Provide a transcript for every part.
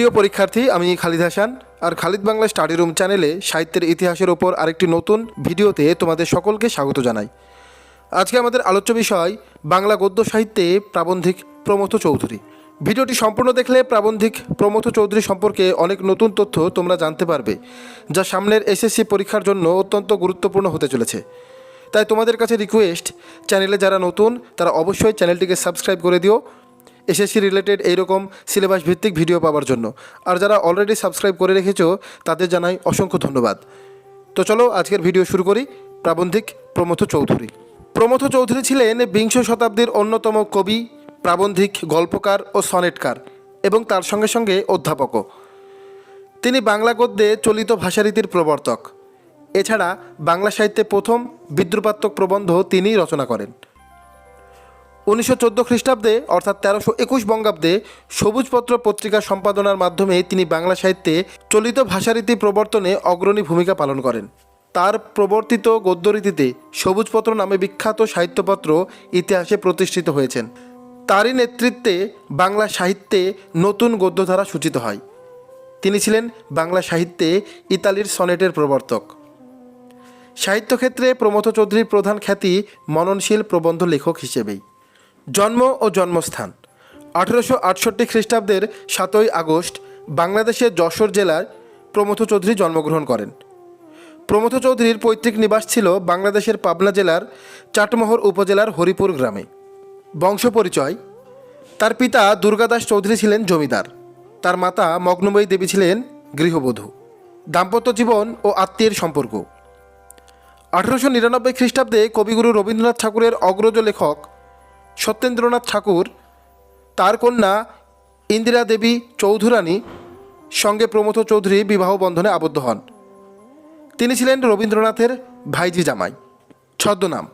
প্রিয় পরীক্ষার্থী, আমি খালিদ হাসান। আর খালিদ বাংলা স্টাডি রুম চ্যানেলে সাহিত্যের ইতিহাসের ওপর আরেকটি নতুন ভিডিওতে তোমাদের সকলকে স্বাগত জানাই। আজকে আমাদের আলোচ্য বিষয়, বাংলা গদ্য সাহিত্যে প্রাবন্ধিক প্রমথ চৌধুরী। ভিডিওটি সম্পূর্ণ দেখলে প্রাবন্ধিক প্রমথ চৌধুরী সম্পর্কে অনেক নতুন তথ্য তোমরা জানতে পারবে, যা সামনের এসএসসি পরীক্ষার জন্য অত্যন্ত গুরুত্বপূর্ণ হতে চলেছে। তাই তোমাদের কাছে রিকোয়েস্ট চ্যানেলে যারা নতুন, তারা অবশ্যই চ্যানেলটিকে সাবস্ক্রাইব করে দিও এসএসসি রিলেটেড এইরকম সিলেবাস ভিত্তিক ভিডিও পাওয়ার জন্য। আর যারা অলরেডি সাবস্ক্রাইব করে রেখেছো, তাদের জানাই অসংখ্য ধন্যবাদ। তো চলো আজকের ভিডিও শুরু করি। প্রাবন্ধিক প্রমথ চৌধুরী। প্রমথ চৌধুরী ছিলেন বিংশ শতাব্দীর অন্যতম কবি, প্রাবন্ধিক গল্পকার ও সনেটকার এবং তার সঙ্গে সঙ্গে অধ্যাপকও। তিনি বাংলা গদ্যে চলিত ভাষারীতির প্রবর্তক। এছাড়া বাংলা সাহিত্যে প্রথম বিদ্রুপাত্মক প্রবন্ধ তিনিই রচনা করেন। উনিশশো চোদ্দ খ্রিস্টাব্দে, অর্থাৎ তেরোশো একুশ বঙ্গাব্দে, সবুজপত্র পত্রিকা সম্পাদনার মাধ্যমে তিনি বাংলা সাহিত্যে চলিত ভাষারীতি প্রবর্তনে অগ্রণী ভূমিকা পালন করেন। তার প্রবর্তিত গদ্যরীতিতে সবুজপত্র নামে বিখ্যাত সাহিত্যপত্র ইতিহাসে প্রতিষ্ঠিত হয়েছেন। তারই নেতৃত্বে বাংলা সাহিত্যে নতুন গদ্যধারা সূচিত হয়। তিনি ছিলেন বাংলা সাহিত্যে ইতালির সনেটের প্রবর্তক। সাহিত্যক্ষেত্রে প্রমথ চৌধুরীর প্রধান খ্যাতি মননশীল প্রবন্ধ লেখক হিসেবেই। জন্ম ও জন্মস্থান। আঠেরোশো আটষট্টি খ্রিস্টাব্দের সাতই আগস্ট বাংলাদেশের যশোর জেলার প্রমথ চৌধুরী জন্মগ্রহণ করেন। প্রমথ চৌধুরীর পৈতৃক নিবাস ছিল বাংলাদেশের পাবনা জেলার চাটমোহর উপজেলার হরিপুর গ্রামে। বংশ পরিচয়, তার পিতা দুর্গাদাস চৌধুরী ছিলেন জমিদার। তার মাতা মগ্নময়ী দেবী ছিলেন গৃহবধূ। দাম্পত্য জীবন ও আত্মীয়ের সম্পর্ক। আঠারোশো নিরানব্বই খ্রিস্টাব্দে কবিগুরু রবীন্দ্রনাথ ঠাকুরের অগ্রজ লেখক সত্যেন্দ্রনাথ ঠাকুর, তার কন্যা ইন্দিরা দেবী চৌধুরানী সঙ্গে প্রমথ চৌধুরী বিবাহ বন্ধনে আবদ্ধ হন। তিনি ছিলেন রবীন্দ্রনাথের ভাইজি জামাই। ছদ্মনাম।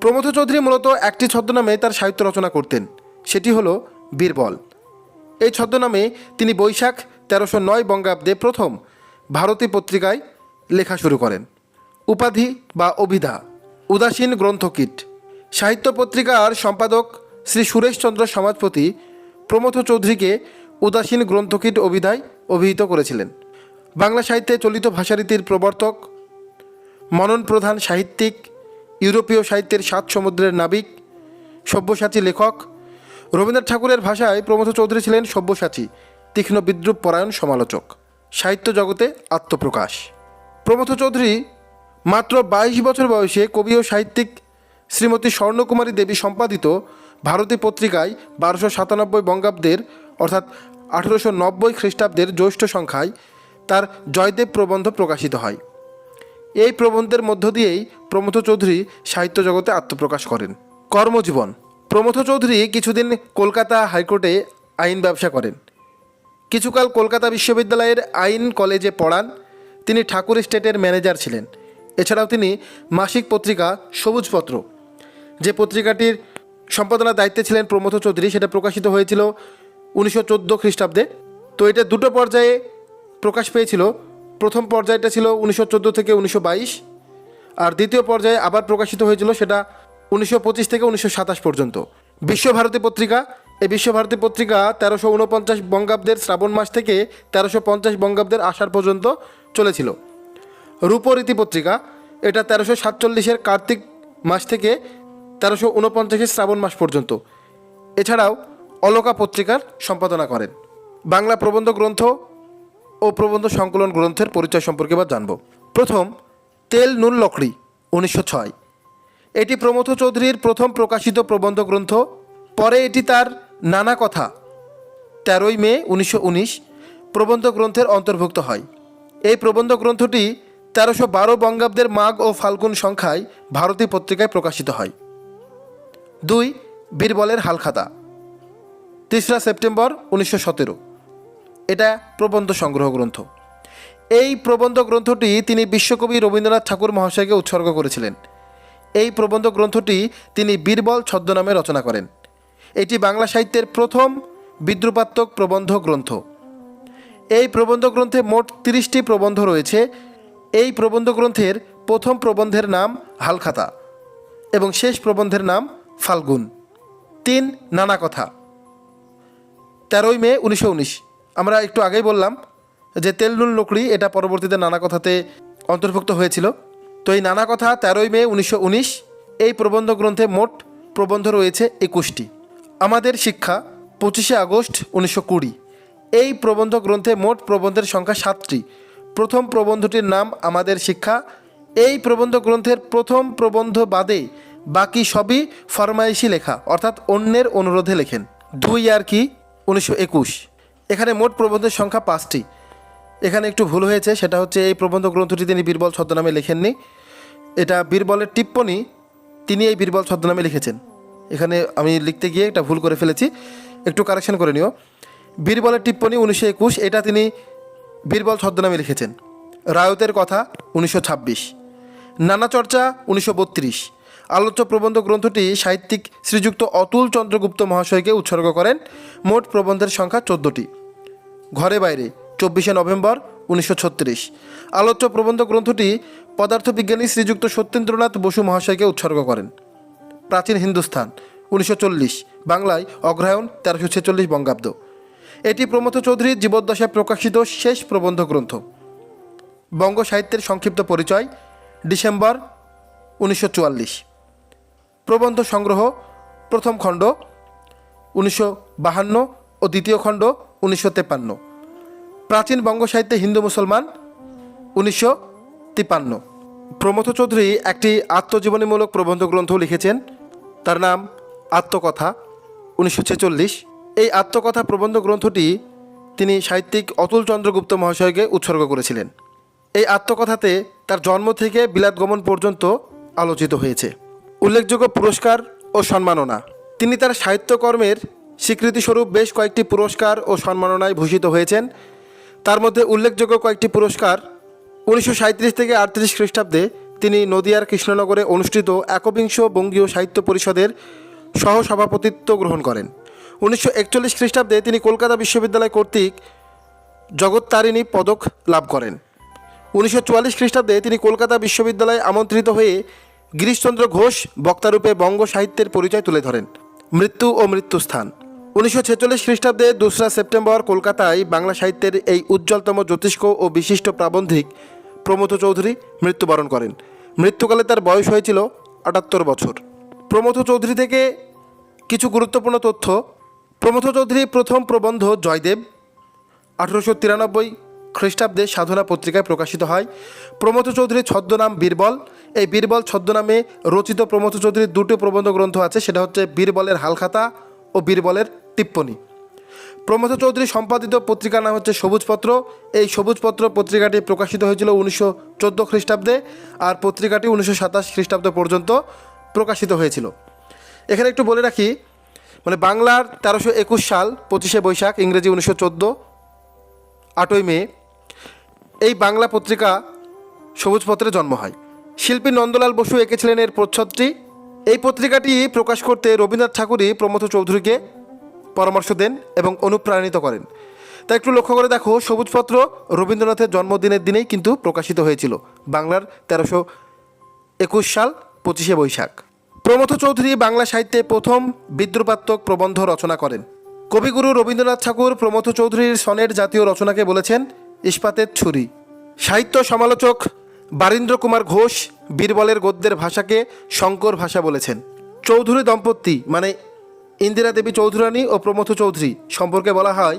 প্রমথ চৌধুরী মূলত একটি ছদ্মনামে তার সাহিত্য রচনা করতেন, সেটি হলো বীরবল। এই ছদ্মনামে তিনি বৈশাখ তেরোশো নয় বঙ্গাব্দে প্রথম ভারতী পত্রিকায় লেখা শুরু করেন। উপাধি বা অভিধা, উদাসীন গ্রন্থকীট। সাহিত্য পত্রিকার সম্পাদক শ্রী সুরেশচন্দ্র সমাজপতি প্রমথ চৌধুরীকে উদাসীন গ্রন্থকীট অভিধায় অভিহিত করেছিলেন। বাংলা সাহিত্যে চলিত ভাষারীতির প্রবর্তক, মনন প্রধান সাহিত্যিক, ইউরোপীয় সাহিত্যের সাত সমুদ্রের নাবিক, সব্যসাচী লেখক, রবীন্দ্রনাথ ঠাকুরের ভাষায় প্রমথ চৌধুরী ছিলেন সব্যসাচী, তীক্ষ্ণ বিদ্রুপ পরায়ণ সমালোচক, সাহিত্য জগতে আত্মপ্রকাশ। প্রমথ চৌধুরী মাত্র বাইশ বছর বয়সে কবি ও সাহিত্যিক শ্রীমতী স্বর্ণকুমারী দেবী সম্পাদিত ভারতী পত্রিকায় বারোশো সাতানব্বই বঙ্গাব্দের, অর্থাৎ আঠেরোশো নব্বই খ্রিস্টাব্দের জ্যৈষ্ঠ সংখ্যায় তার জয়দেব প্রবন্ধ প্রকাশিত হয়। এই প্রবন্ধের মধ্য দিয়েই প্রমথ চৌধুরী সাহিত্য জগতে আত্মপ্রকাশ করেন। কর্মজীবন। প্রমথ চৌধুরী কিছুদিন কলকাতা হাইকোর্টে আইন ব্যবসা করেন। কিছুকাল কলকাতা বিশ্ববিদ্যালয়ের আইন কলেজে পড়ান। তিনি ঠাকুর স্টেটের ম্যানেজার ছিলেন। এছাড়াও তিনি মাসিক পত্রিকা সবুজপত্র যে পত্রিকাটির সম্পাদনার দায়িত্বে ছিলেন প্রমথ চৌধুরী, সেটা প্রকাশিত হয়েছিল উনিশশো চোদ্দ খ্রিস্টাব্দে। তো এটা দুটো পর্যায়ে প্রকাশ পেয়েছিল। প্রথম পর্যায়টা ছিল উনিশশো চোদ্দ থেকে উনিশশো বাইশ, আর দ্বিতীয় পর্যায়ে আবার প্রকাশিত হয়েছিল সেটা উনিশশো পঁচিশ থেকে উনিশশো সাতাশ পর্যন্ত। বিশ্বভারতী পত্রিকা, এই বিশ্বভারতী পত্রিকা তেরোশো উনপঞ্চাশ বঙ্গাব্দের শ্রাবণ মাস থেকে তেরোশো পঞ্চাশ বঙ্গাব্দের আষাঢ় পর্যন্ত চলেছিল। রূপরীতি পত্রিকা, এটা তেরোশো সাতচল্লিশের কার্তিক মাস থেকে তেরোশো উনপঞ্চাশের শ্রাবণ মাস পর্যন্ত। এছাড়াও অলকা পত্রিকার সম্পাদনা করেন। বাংলা প্রবন্ধ গ্রন্থ ও প্রবন্ধ সংকলন গ্রন্থের পরিচয় সম্পর্কে এবার জানব। প্রথম, তেল নুন লকড়ি, উনিশশো ছয়। এটি প্রমথ চৌধুরীর প্রথম প্রকাশিত প্রবন্ধ গ্রন্থ। পরে এটি তার নানা কথা, তেরোই মে উনিশশো উনিশ, প্রবন্ধ গ্রন্থের অন্তর্ভুক্ত হয়। এই প্রবন্ধ গ্রন্থটি তেরোশো বারো বঙ্গাব্দের মাঘ ও ফাল্গুন সংখ্যায় ভারতী পত্রিকায় প্রকাশিত হয়। দুই, বীরবলের হালখাতা। তেসরা সেপ্টেম্বর উনিশশো সতেরো। এটা প্রবন্ধ সংগ্রহ গ্রন্থ। এই প্রবন্ধ গ্রন্থটি তিনি বিশ্বকবি রবীন্দ্রনাথ ঠাকুর মহাশয়কে উৎসর্গ করেছিলেন। এই প্রবন্ধ গ্রন্থটি তিনি বীরবল ছদ্মনামে রচনা করেন। এটি বাংলা সাহিত্যের প্রথম বিদ্রুপাত্মক প্রবন্ধ গ্রন্থ। এই প্রবন্ধ গ্রন্থে মোট তিরিশটি প্রবন্ধ রয়েছে। এই প্রবন্ধ গ্রন্থের প্রথম প্রবন্ধের নাম হালখাতা এবং শেষ প্রবন্ধের নাম ফাল্গুন। তিন নানা কথা। তেরোই মে উনিশশো উনিশ। আমরা একটু আগেই বললাম যে তেলনুল লোকড়ি এটা পরবর্তীতে নানা কথাতে অন্তর্ভুক্ত হয়েছিল। তো এই নানা কথা তেরোই মে উনিশশো উনিশ, এই প্রবন্ধ গ্রন্থে মোট প্রবন্ধ রয়েছে একুশটি। আমাদের শিক্ষা পঁচিশে আগস্ট উনিশশো কুড়ি। এই প্রবন্ধ গ্রন্থে মোট প্রবন্ধের সংখ্যা সাতটি। প্রথম প্রবন্ধটির নাম আমাদের শিক্ষা। এই প্রবন্ধ গ্রন্থের প্রথম প্রবন্ধ বাদে বাকি সবই ফরমাইশি লেখা, অর্থাৎ অন্যের অনুরোধে লেখেন। দুই আর কি, উনিশশো একুশ। এখানে মোট প্রবন্ধের সংখ্যা পাঁচটি। এখানে একটু ভুল হয়েছে, সেটা হচ্ছে এই প্রবন্ধ গ্রন্থটি তিনি বীরবল ছদ্মনামে লেখেননি। এটা বীরবলের টিপ্পনী, তিনি এই বীরবল ছদ্মনামে লিখেছেন। এখানে আমি লিখতে গিয়ে এটা ভুল করে ফেলেছি। একটু কারেকশন করে নিও। বীরবলের টিপ্পনী উনিশশো একুশ, এটা তিনি বীরবল ছদ্মনামে লিখেছেন। রায়তের কথা, উনিশশো ছাব্বিশ। নানা চর্চা, উনিশশো বত্রিশ। আলোচ্য প্রবন্ধ গ্রন্থটি সাহিত্যিক শ্রীযুক্ত অতুল চন্দ্রগুপ্ত মহাশয়কে উৎসর্গ করেন। মোট প্রবন্ধের সংখ্যা চোদ্দোটি। ঘরে বাইরে, চব্বিশে নভেম্বর, উনিশশো ছত্রিশ। আলোচ্য প্রবন্ধ গ্রন্থটি পদার্থবিজ্ঞানী শ্রীযুক্ত সত্যেন্দ্রনাথ বসু মহাশয়কে উৎসর্গ করেন। প্রাচীন হিন্দুস্থান, উনিশশো চল্লিশ। বাংলায় অগ্রহায়ণ, তেরোশো ছেচল্লিশ বঙ্গাব্দ। এটি প্রমথ চৌধুরীর জীবদ্দশায় প্রকাশিত শেষ প্রবন্ধ গ্রন্থ। বঙ্গ সাহিত্যের সংক্ষিপ্ত পরিচয়, ডিসেম্বর, উনিশশো চুয়াল্লিশ। প্রবন্ধ সংগ্রহ, প্রথম খণ্ড, উনিশশো বাহান্ন ও দ্বিতীয় খণ্ড, উনিশশো তেপান্ন। প্রাচীন বঙ্গ সাহিত্যে হিন্দু মুসলমান, উনিশশো তিপান্ন। প্রমথ চৌধুরী একটি আত্মজীবনীমূলক প্রবন্ধ গ্রন্থ লিখেছেন। তার নাম আত্মকথা, উনিশশো ছেচল্লিশ। এই আত্মকথা প্রবন্ধ গ্রন্থটি তিনি সাহিত্যিক অতুল চন্দ্রগুপ্ত মহাশয়কে উৎসর্গ করেছিলেন। এই আত্মকথাতে তার জন্ম থেকে বিলাত গমন পর্যন্ত আলোচিত হয়েছে। উল্লেখযোগ্য পুরস্কার ও সম্মাননা। তিনি তার সাহিত্যকর্মের স্বীকৃতিস্বরূপ বেশ কয়েকটি পুরস্কার ও সম্মাননায় ভূষিত হয়েছেন। তার মধ্যে উল্লেখযোগ্য কয়েকটি পুরস্কার উনিশশো থেকে আটত্রিশ খ্রিস্টাব্দে তিনি নদিয়ার কৃষ্ণনগরে অনুষ্ঠিত একবিংশ বঙ্গীয় সাহিত্য পরিষদের সহসভাপতিত্ব গ্রহণ করেন। উনিশশো একচল্লিশ খ্রিস্টাব্দে তিনি কলকাতা বিশ্ববিদ্যালয় কর্তৃক জগত্তারিণী পদক লাভ করেন। উনিশশো চুয়াল্লিশ খ্রিস্টাব্দে তিনি কলকাতা বিশ্ববিদ্যালয়ে আমন্ত্রিত হয়ে গিরিশচন্দ্র ঘোষ বক্তারূপে বঙ্গ সাহিত্যের পরিচয় তুলে ধরেন। মৃত্যু ও মৃত্যুস্থান। উনিশশো ছেচল্লিশ খ্রিস্টাব্দে দোসরা সেপ্টেম্বর কলকাতায় বাংলা সাহিত্যের এই উজ্জ্বলতম জ্যোতিষ্ক ও বিশিষ্ট প্রাবন্ধিক প্রমথ চৌধুরী মৃত্যুবরণ করেন। মৃত্যুকালে তার বয়স হয়েছিল আটাত্তর বছর। প্রমথ চৌধুরী থেকে কিছু গুরুত্বপূর্ণ তথ্য। প্রমথ চৌধুরীর প্রথম প্রবন্ধ জয়দেব, আঠেরোশো তিরানব্বই খ্রিস্টাব্দে সাধনা পত্রিকায় প্রকাশিত হয়। প্রমথ চৌধুরীর ছদ্মনাম বীরবল। এই বীরবল ছদ্মনামে রচিত প্রমথ চৌধুরীর দুটো প্রবন্ধ গ্রন্থ আছে, সেটা হচ্ছে বীরবলের হালখাতা ও বীরবলের টিপ্পনী। প্রমথ চৌধুরী সম্পাদিত পত্রিকার নাম হচ্ছে সবুজপত্র। এই সবুজপত্র পত্রিকাটি প্রকাশিত হয়েছিল উনিশশো চোদ্দ খ্রিস্টাব্দে আর পত্রিকাটি উনিশশো সাতাশ খ্রিস্টাব্দ পর্যন্ত প্রকাশিত হয়েছিল। এখানে একটু বলে রাখি মানে বাংলার তেরোশো একুশ সাল পঁচিশে বৈশাখ, ইংরেজি উনিশশো চোদ্দ, আটই মে এই বাংলা পত্রিকা সবুজপত্রে জন্ম হয়। শিল্পী নন্দলাল বসু এঁকেছিলেন এর প্রচ্ছদটি। এই পত্রিকাটি প্রকাশ করতে রবীন্দ্রনাথ ঠাকুরই প্রমথ চৌধুরীকে পরামর্শ দেন এবং অনুপ্রাণিত করেন। তা একটু লক্ষ্য করে দেখো, সবুজপত্র রবীন্দ্রনাথের জন্মদিনের দিনেই কিন্তু প্রকাশিত হয়েছিল। বাংলার তেরোশো একুশ সাল, পঁচিশে বৈশাখ। প্রমথ চৌধুরী বাংলা সাহিত্যে প্রথম বিদ্রুপাত্মক প্রবন্ধ রচনা করেন। কবিগুরু রবীন্দ্রনাথ ঠাকুর প্রমথ চৌধুরীর সনের জাতীয় রচনাকে বলেছেন ইস্পাতের ছুরি। সাহিত্য সমালোচক বারীন্দ্র কুমার ঘোষ বীরবলের গদ্যের ভাষাকে শঙ্কর ভাষা বলেছেন। চৌধুরী দম্পতি মানে ইন্দিরা দেবী চৌধুরানী ও প্রমথ চৌধুরী সম্পর্কে বলা হয়,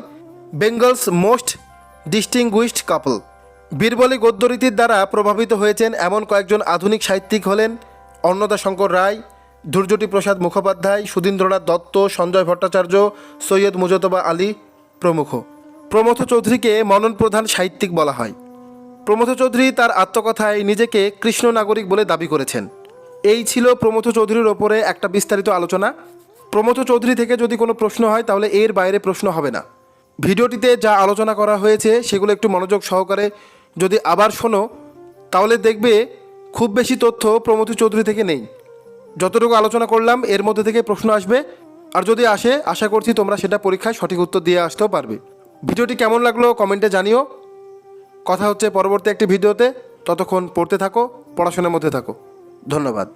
Bengal's most distinguished couple. Birbali গদ্যরীতির দ্বারা প্রভাবিত হয়েছেন এমন কয়েকজন আধুনিক সাহিত্যিক হলেন অন্নদা শঙ্কর রায় ধৈর্যটি প্রসাদ মুখোপাধ্যায় সুধীন্দ্রনাথ দত্ত, সঞ্জয় ভট্টাচার্য, সৈয়দ মুজতবা আলী প্রমুখ। প্রমথ চৌধুরীকে মনন প্রধান সাহিত্যিক বলা হয়। প্রমথ চৌধুরী তার আত্মকথায় নিজেকে কৃষ্ণ নাগরিক বলে দাবি করেছেন। এই ছিল প্রমথ চৌধুরীর ওপরে একটা বিস্তারিত আলোচনা। প্রমথ চৌধুরী থেকে যদি কোনো প্রশ্ন হয়, তাহলে এর বাইরে প্রশ্ন হবে না। ভিডিওটিতে যা আলোচনা করা হয়েছে, সেগুলো একটু মনোযোগ সহকারে যদি আবার শোনো, তাহলে দেখবে খুব বেশি তথ্য প্রমথ চৌধুরী থেকে নেই। যতটুকু আলোচনা করলাম, এর মধ্যে থেকে প্রশ্ন আসবে। আর যদি আসে, আশা করছি তোমরা সেটা পরীক্ষায় সঠিক উত্তর দিয়ে আসতেও পারবে। ভিডিওটি কেমন লাগল কমেন্টে জানিও। কথা হচ্ছে পরবর্তী একটি ভিডিওতে। ততক্ষণ পড়তে থাকো, পড়াশোনার মধ্যে থাকো। ধন্যবাদ।